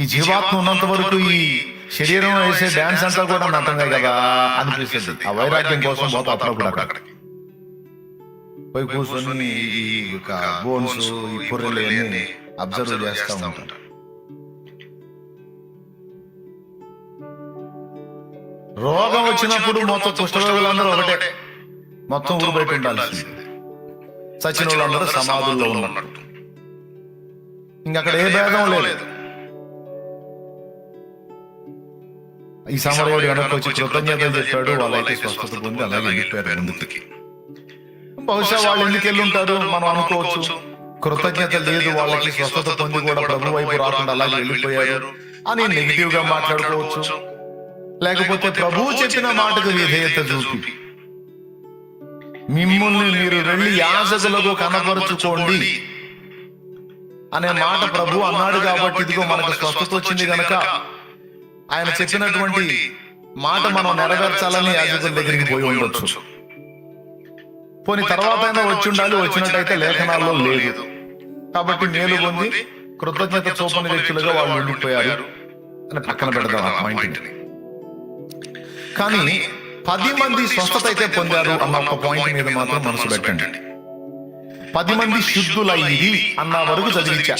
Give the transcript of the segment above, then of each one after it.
ఈ జీవాత్మ ఉన్నంత వరకు ఈ శరీరం వేసే డాన్స్ అంతా కూడా నటనే కదా అనిపిస్తుంది. ఆ వైరాగ్యం కోసం పోతా అప్పుడప్పుడు అక్కడికి. పోయి కూర్చొని ఈ బోన్స్ ఈ పుర్రెలు అన్ని అబ్జర్వ్ చేస్తూ ఉంటారు. రోగం వచ్చినప్పుడు మొత్తం కుష్ఠరోగులందరూ ఒకటే. మొత్తం ఊరు బయట ఉండాల్సింది చచ్చిన వాళ్ళందరూ సమాధుల్లో ఉన్నట్టు. ఇంక అక్కడ ఏ భేదం లేదు. ఈ సమరయుడు వెనక్కి వచ్చి కృతజ్ఞతలు చెప్పాడు వాళ్ళైతే స్వస్థత పొంది అలాగే వెళ్ళిపోయారు ముందుకి. బహుశా వాళ్ళు ఎందుకు వెళ్ళి ఉంటారు మనం అనుకోవచ్చు. కృతజ్ఞత లేదు వాళ్ళకి స్వస్థత పొంది కూడా ప్రభు వైపు రాకుండా అలాగే వెళ్ళిపోయారు అని నెగిటివ్గా మాట్లాడుకోవచ్చు. లేకపోతే ప్రభువు చెప్పిన మాటకు విధేయత చూపి. మిమ్మల్ని మీరు వెళ్ళి యాజకులకు కనపరుచుకోండి అనే మాట ప్రభు అన్నాడు కాబట్టి ఇదిగో మనకు స్వస్థత వచ్చింది గనక ఆయన చెప్పినటువంటి మాట మనం నెరవేర్చాలని యాజకుల దగ్గరికి పోయి ఉండొచ్చు. పోని తర్వాత అయినా వచ్చి ఉండాలి వచ్చినట్టయితే లేఖనాల్లో లేదు. కాబట్టి మేలు పొంది కృతజ్ఞత చూపని వ్యక్తులుగా వాళ్ళు ఉండిపోయారు అని పక్కన పెడదాం ఆ పాయింట్ని కానీ పది మంది స్వస్థత అయితే పొందారు అన్న ఒక పాయింట్ మీద మాత్రం మనసు పెట్టండి. పది మంది శుద్ధులయ్యి అన్న వరకు చదివించా.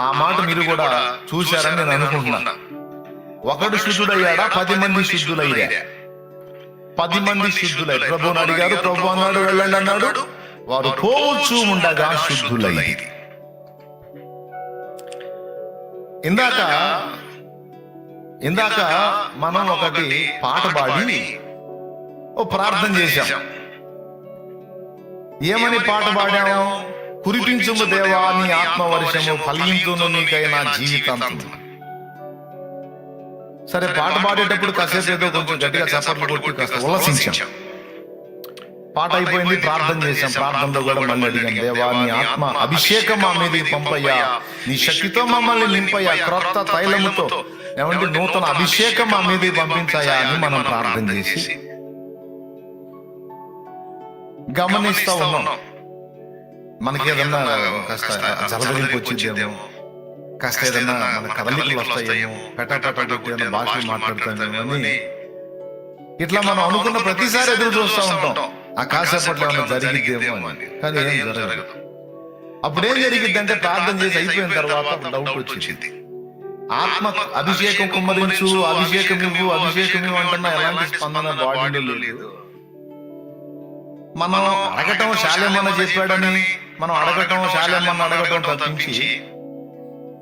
ఆ మాట మీరు కూడా చూశారని నేను అనుకుంటున్నా. ఒకడు శుద్ధుడయ్యాడా? పది మంది శుద్ధులయ్యా పది మంది శుద్ధులై ప్రభుని అడిగారు ప్రభు అన్నాడు వెళ్ళండి అన్నాడు. వారు పోవచ్చు ఉండగా శుద్ధులయ్యి. ఇందాక ఇందాక మనం ఒకటి పాట పాడి ఓ ప్రార్థన చేశాం. ఏమని పాట పాడాము కురిపించుము దేవా నీ ఆత్మ వర్షము ఫలించును నీకైనా జీవితాంతం సరే పాట పాడేటప్పుడు కాసేపు ఏదో కొంచెం గట్టిగా చప్పట్లు కొట్టి కాస్త ఉల్లసించాం పాట అయిపోయింది ప్రార్థన చేశాం. ప్రార్థనలో కూడా మళ్ళీ అడిగాం దేవా నీ ఆత్మ అభిషేకం మా మీద పంపయ్యా. నీ శక్తితో మమ్మల్ని నింపయ్యా. క్రొత్త తైలముతో ఏమంటే నూతన అభిషేకం మా మీద పంపించాయా అని మనం ప్రార్థన చేసి గమనిస్తా ఉన్నాం. మనకి ఏదన్నా కాస్త జలదరింపు వచ్చిందేమో కాస్త ఏదన్నా మన కదలికలు వస్తాయేమో. పెటాపట కొట్టి భాషలు మాట్లాడతామేమో అని ఇట్లా మనం అనుకున్న ప్రతిసారి ఎదురు చూస్తూ ఉంటాం. ఆ కాసేపట్లో ఏమన్నా జరిగిద్దేమో అని. కానీ ఏం జరగదు. అప్పుడేం జరిగిద్దంటే ప్రార్థన చేసి అయిపోయిన తర్వాత డౌట్ వచ్చింది. ఆత్మ అభిషేకం కుమ్మరించు అభిషేకం ఇవ్వు అభిషేకం ఇవ్వు అంటున్నా ఎలాంటి స్పందన బాడీలో లేదు. మనం అడగటం శాలేమన్న చెప్పాడని మనం అడగటం శాలేమన్న అడగటం తప్పించి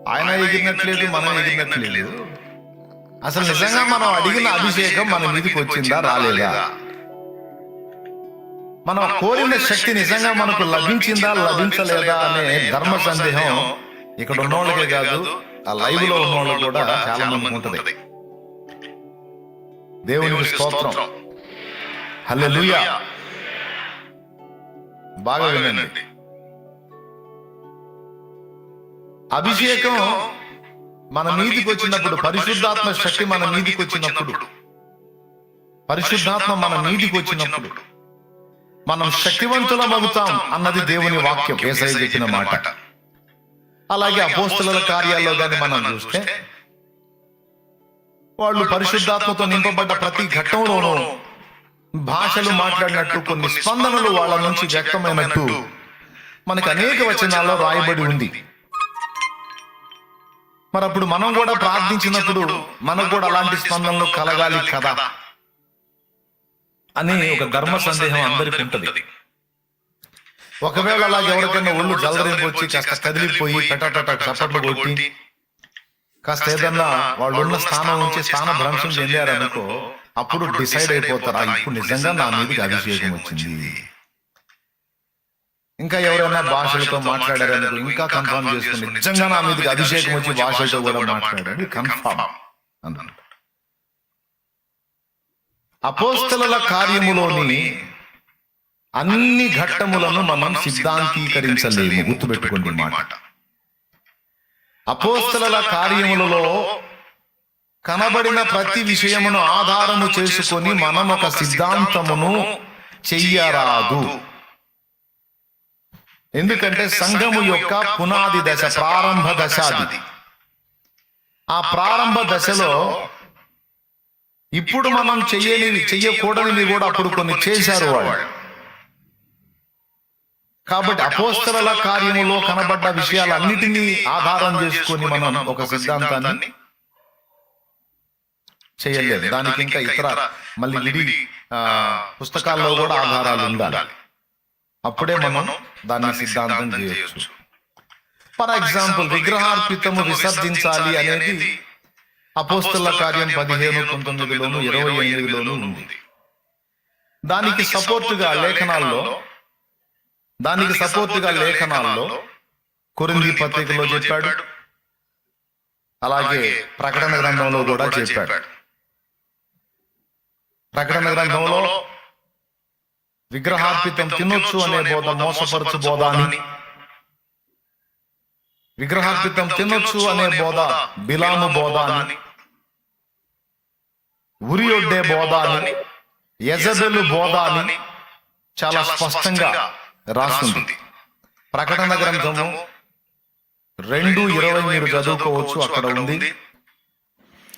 ఆయన ఎగిరినట్లేదు మనం ఎగిరినట్లేదు. అసలు నిజంగా మనం అడిగిన అభిషేకం మన మీదకి వచ్చిందా రాలేదా? మనం కోరిన శక్తి నిజంగా మనకు లభించిందా లభించలేదా అనే ధర్మ సందేహం ఇక్కడ ఉన్నోళ్ళకే కాదు ఆ లైవ్లో ఉన్నోళ్ళు కూడా చాలా మందికి ఉంటది. దేవునికి స్తోత్రం. హల్లెలూయా. బాగా వినండి. అభిషేకం మన మీదికి వచ్చినప్పుడు పరిశుద్ధాత్మ శక్తి మన మీదికి వచ్చినప్పుడు. పరిశుద్ధాత్మ మన మీదికి వచ్చినప్పుడు. మనం శక్తివంతులం అవుతాం అన్నది దేవుని వాక్యం ఏసై చెప్పిన మాట. అలాగే అపోస్తుల కార్యాల్లో కానీ మనం చూస్తే వాళ్ళు పరిశుద్ధాత్మతో నింపబడ్డ ప్రతి ఘట్టంలోనూ భాషలు మాట్లాడినట్టు కొన్ని స్పందనలు వాళ్ళ నుంచి వ్యక్తమైనట్టు మనకు అనేక వచనాల్లో రాయబడి ఉంది. మరి అప్పుడు మనం కూడా ప్రార్థించినప్పుడు మనకు కూడా అలాంటి స్పందనలు కలగాలి కదా అని ఒక ధర్మ సందేహం అందరికీ ఉంటది. ఒకవేళ అలాగే ఎవరికైనా ఒళ్ళు జలదరింపు వచ్చి కాస్త కదిలిపోయి పెటట చప్పట్లు కొట్టి కాస్త ఏదన్నా వాళ్ళు ఉన్న స్థానం నుంచి స్థాన భ్రంశం చెందారనుకో అప్పుడు డిసైడ్ అయిపోతారు. "ఆ, ఇప్పుడు నిజంగా నా మీదకి అభిషేకం వచ్చింది. ఇంకా ఎవరైనా భాషలతో మాట్లాడారనుకో ఇంకా కన్ఫర్మ్ చేసుకుని నిజంగా నా మీదకి అభిషేకం వచ్చి భాషలతో కూడా మాట్లాడారు కన్ఫర్మ్ అన్నాడు అపోస్తల కార్యములోని అన్ని ఘట్టములను మనం సిద్ధాంతీకరించలేము. గుర్తుపెట్టుకోండి మాట. అపోస్తల కార్యములలో కనబడిన ప్రతి విషయమును ఆధారము చేసుకొని మనం ఒక సిద్ధాంతమును చెయ్యరాదు. ఎందుకంటే సంఘము యొక్క పునాది దశ ప్రారంభ దశ అది ఆ ప్రారంభ దశలో ఇప్పుడు మనం చెయ్యనివి చెయ్యకూడనివి కూడా అప్పుడు కొన్ని చేశారు వాళ్ళు. కాబట్టి అపోస్తల కార్యములో కనబడ్డ విషయాలన్నిటినీ ఆధారం చేసుకొని మనం ఒక సిద్ధాంతాన్ని చేయలేదు దానికి ఇంకా ఇతర మళ్ళీ విడి పుస్తకాల్లో కూడా ఆధారాలు ఉండాలి. అప్పుడే మనం దాన్ని సిద్ధాంతం చేయొచ్చు. ఫర్ ఎగ్జాంపుల్ విగ్రహార్పితము విసర్జించాలి అనేది అపోస్తల కార్యం పదిహేను పంతొమ్మిదిలోను ఇరవై ఎనిమిదిలోను ఉంది. దానికి సపోర్టుగా లేఖనాల్లో దానికి సపోర్టుగా లేఖనాల్లో కొరింది పత్రికలో చెప్పాడు. అలాగే ప్రకటన గ్రంథంలో కూడా చెప్పాడు. ప్రకటన గ్రంథంలో విగ్రహార్పితం తినొచ్చు అనే బోధ మోసపరచు బోధ అని విగ్రహార్పితం తినొచ్చు అనే బోధ బిలాము బోధ అని ఉరియొడ్డే బోధ అని యజబెలు బోధ అని చాలా స్పష్టంగా రాస్తుంది ప్రకటన గ్రంథము రెండు ఇరవై మీరు చదువుకోవచ్చు అక్కడ ఉంది.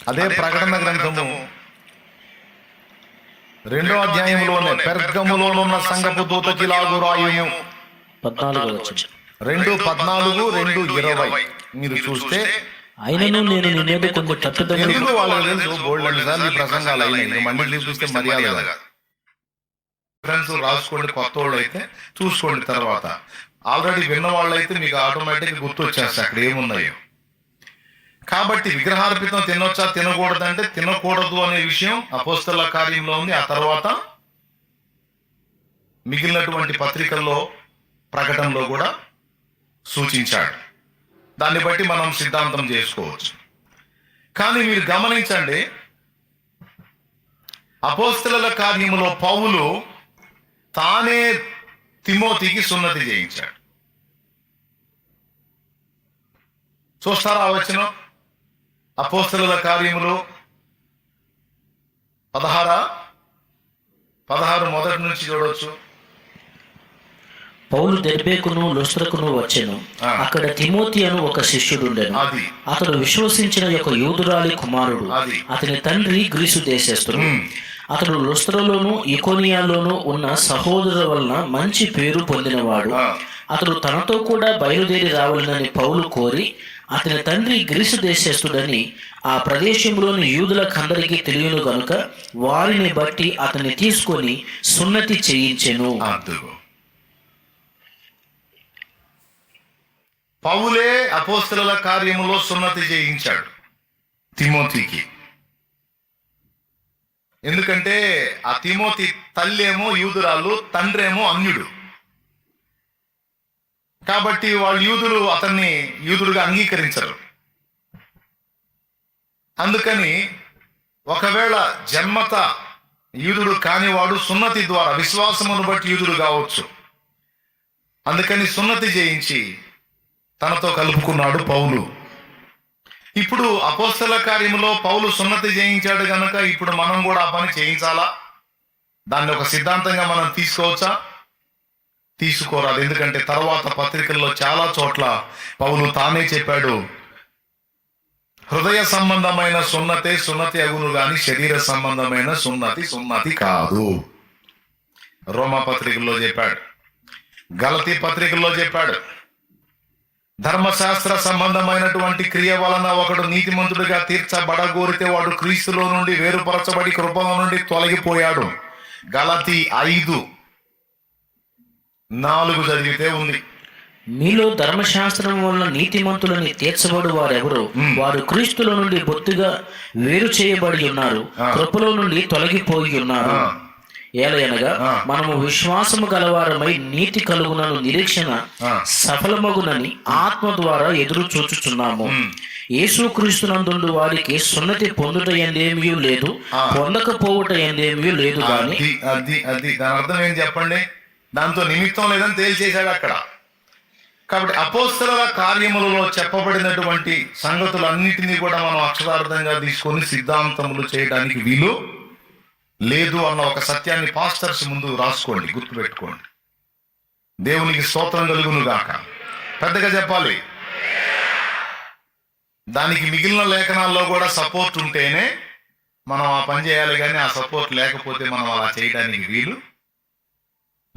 అదే ప్రకటన గ్రంథము రెండో అధ్యాయంలోనే పెర్గములోనున్న సంగపు దూతకి లాగు రాయుము. పద్నాలుగు రెండు పద్నాలుగు రెండు ఇరవై. మీరు చూస్తే అయినను నేను నీ మీద కొన్ని తట్టుదల ఎందుకు వాళ్ళకి తెలుసు బోల్డ్ సార్లు ఈ ప్రసంగాలు అయినాయి. మళ్ళీ చూపిస్తే మర్యాద. ఫ్రెండ్స్ రాసుకోండి కొత్త వాళ్ళు అయితే చూసుకోండి తర్వాత. ఆల్రెడీ విన్న వాళ్ళు అయితే మీకు ఆటోమేటిక్ గుర్తు వచ్చేస్తాయి అక్కడ ఏమున్నాయో. కాబట్టి విగ్రహార్పితం తినొచ్చా తినకూడదంటే తినకూడదు అనే విషయం అపోస్తల కార్యంలో ఉంది. ఆ తర్వాత మిగిలినటువంటి పత్రికల్లో ప్రకటనలో కూడా సూచించాడు. దాన్ని బట్టి మనం సిద్ధాంతం చేసుకోవచ్చు. కానీ మీరు గమనించండి అపోస్తల కార్యములో పౌలు తానే తిమోతికి సున్నతి చేయించాడు. చూస్తారా వచ్చినా అపోస్తల కార్యములు పదహారా పదహారు మొదటి నుంచి చూడవచ్చు పౌలు దెర్బేకును లుస్త్రకును వచ్చెను. అక్కడ తిమోతి అను ఒక శిష్యుడుండెను అది అతడు విశ్వసించిన యొక్క యూదురాలి కుమారుడు. అతని తండ్రి గ్రీసు దేశస్థుడు ఉమ్. అతడు లుస్త్రలోను ఇకోనియాలోను ఉన్న సహోదరుల వలన మంచి పేరు పొందినవాడు. అతడు తనతో కూడా బయలుదేరి రావాలని పౌలు కోరి అతని తండ్రి గ్రీసు దేశస్థుడని ఆ ప్రదేశంలోని యూదులకందరికీ తెలియను గనుక వారిని బట్టి అతన్ని తీసుకొని సున్నతి చేయించెను. పౌలే అపోస్తల కార్యములో సున్నతి చేయించాడు తిమోతికి. ఎందుకంటే ఆ తిమోతి తల్లేమో యూదురాలు తండ్రేమో అన్యుడు. కాబట్టి వాళ్ళు యూదులు అతన్ని యూదుడుగా అంగీకరించరు. అందుకని ఒకవేళ జన్మత యూదుడు కానివాడు సున్నతి ద్వారా విశ్వాసమును బట్టి యూదుడు కావచ్చు. అందుకని సున్నతి చేయించి తనతో కలుపుకున్నాడు పౌలు. ఇప్పుడు అపోస్తల కార్యములో పౌలు సున్నతి చేయించాడు కనుక ఇప్పుడు మనం కూడా ఆ పని చేయించాలా? దాన్ని ఒక సిద్ధాంతంగా మనం తీసుకోవచ్చా? తీసుకోరాదు. ఎందుకంటే తర్వాత పత్రికల్లో చాలా చోట్ల పౌలు తానే చెప్పాడు హృదయ సంబంధమైన సున్నతే సున్నతి అగును గాని శరీర సంబంధమైన సున్నతి సున్నతి కాదు. రోమా పత్రికల్లో చెప్పాడు గలతీ పత్రికల్లో చెప్పాడు ధర్మశాస్త్ర సంబంధమైనటువంటి క్రియ వలన ఒకడు నీతిమంతుడిగా తీర్చబడగోరితే వాడు క్రీస్తులో నుండి వేరుపరచబడి కృపలో నుండి తొలగిపోయాడు. గలతి ఐదు. నాలుగు చదివితే ఉంది మీలో ధర్మశాస్త్రం వలన నీతిమంతులని తీర్చబడు వారెవరు వారు క్రీస్తుల నుండి బొత్తుగా వేరు చేయబడి ఉన్నారు కృపలో నుండి తొలగిపోయి ఉన్నారు. ఏలయనగా. మనము విశ్వాసము గలవారమై నీతి కలుగునను నిరీక్షణ. సఫలమగునని ఆత్మ ద్వారా ఎదురు చూచుచున్నాము యేసుక్రీస్తునందుండు వారికి సున్నతి పొందుట ఎందేమీ లేదు. పొందకపోవుట ఎందేమీ లేదు గాని అది అది అది దాని అర్థం ఏం చెప్పండి దాంతో నిమిత్తం లేదని తేల్చేశాడు అక్కడ. కాబట్టి అపోస్తల కార్యములలో చెప్పబడినటువంటి సంగతులన్నిటినీ కూడా మనం అక్షరార్థంగా తీసుకొని సిద్ధాంతములు చేయడానికి వీలు లేదు అన్న ఒక సత్యాన్ని పాస్టర్స్ ముందు రాసుకోండి గుర్తుపెట్టుకోండి. దేవునికి స్తోత్రం కలుగును గాక పెద్దగా చెప్పాలి? దానికి మిగిలిన లేఖనాల్లో కూడా సపోర్ట్ ఉంటేనే మనం ఆ పని చేయాలి కానీ ఆ సపోర్ట్ లేకపోతే మనం అలా చేయడానికి వీలు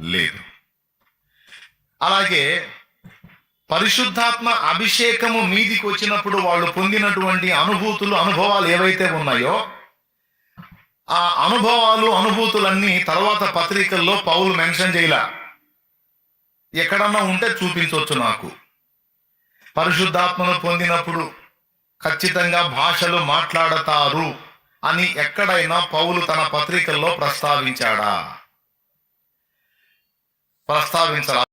లేదు. అలాగే పరిశుద్ధాత్మ అభిషేకము మీదికి వచ్చినప్పుడు వాళ్ళు పొందినటువంటి అనుభూతులు అనుభవాలు ఏవైతే ఉన్నాయో ఆ అనుభవాలు అనుభూతులన్నీ తర్వాత పత్రికల్లో పౌలు మెన్షన్ చేయలా. ఎక్కడన్నా ఉంటే చూపించవచ్చు నాకు. పరిశుద్ధాత్మను పొందినప్పుడు ఖచ్చితంగా భాషలు మాట్లాడతారు అని ఎక్కడైనా పౌలు తన పత్రికల్లో ప్రస్తావించాడా? Farklı abi insan